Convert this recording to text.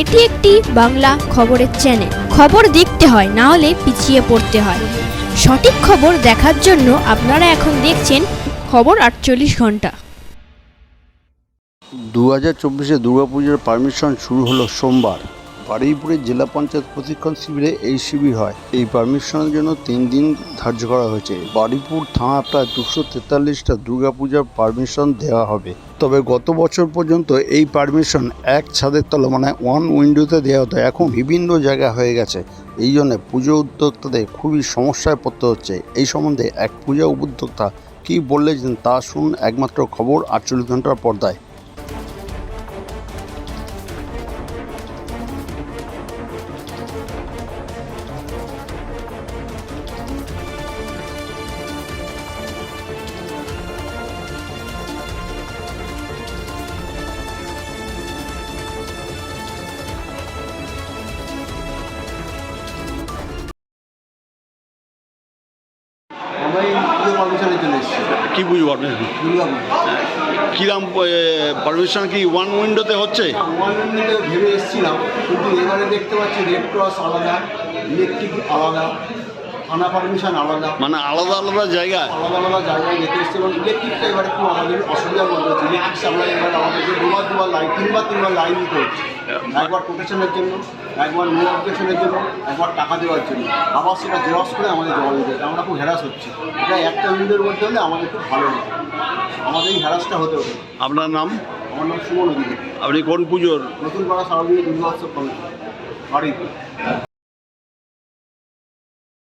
এটি একটি বাংলা খবরের চ্যানেল খবর দেখতে হয়, না হলে পিছিয়ে পড়তে হয়। সঠিক খবর দেখার জন্য আপনারা এখন দেখছেন খবর আটচল্লিশ ঘণ্টা। দু হাজার চব্বিশে দুর্গাপুজোর পারমিশন শুরু হলো সোমবার। বারুইপুরের জেলা পঞ্চায়েত প্রশিক্ষণ শিবিরে এই শিবির হয়। এই পারমিশনের জন্য তিন দিন ধার্য করা হয়েছে। বারুইপুর থানা প্রায় দুশো তেতাল্লিশটা দুর্গাপূজার পারমিশন দেওয়া হবে। তবে গত বছর পর্যন্ত এই পারমিশন এক ছাদের তলা মানে ওয়ান উইন্ডোতে দেওয়া হতো। এখন বিভিন্ন জায়গা হয়ে গেছে। এই জন্য পুজো উদ্যোক্তাদের খুবই সমস্যায় পড়তে হচ্ছে। এই সম্বন্ধে এক পূজা উদ্যোক্তা কী বললেন তা শুনুন। একমাত্র খবর আটচল্লিশ ঘণ্টার পর্দায়। এসেছি। কি বুঝব কিরাম পারমিশন কি ওয়ান উইন্ডোতে হচ্ছে? ওয়ান উইন্ডোতে ভেবে এসেছিলাম কিন্তু এবারে দেখতে পাচ্ছি রেড ক্রস আলাদা ইলেকট্রিক আলাদা। পারমিশন আলাদা। মানে আলাদা আলাদা জায়গা? আলাদা আলাদা জায়গায় যেতে এসছে এবং ইলেকট্রিকটা এবারে খুব আমাদের অসুবিধার মধ্যে হচ্ছে। ইলেকট্রিক সাপ্লাই এবার আমাদেরকে দুবার দুবার লাইন তিনবার তিনবার লাইন দিতে হচ্ছে। একবার প্রোটেকশনের জন্য একবার নো অবজেকশনের জন্য একবার টাকা দেওয়ার জন্য। আবার সেটা জেরক্স করে আমাদের জমা দিতে হচ্ছে। আমরা খুব হ্যারাস হচ্ছে। এটা একটা মধ্যে হলে আমাদের খুব ভালো হতো আমাদের এই হ্যারাসটা হতে হতো। আপনার নাম? আমার নাম সুমন অধিকারী। আপনি কোন পুজোর? নতুন পাড়া সার্বজনীন দুর্গা উৎসব কমিটি। বাড়িতে।